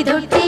ఇదొట్టి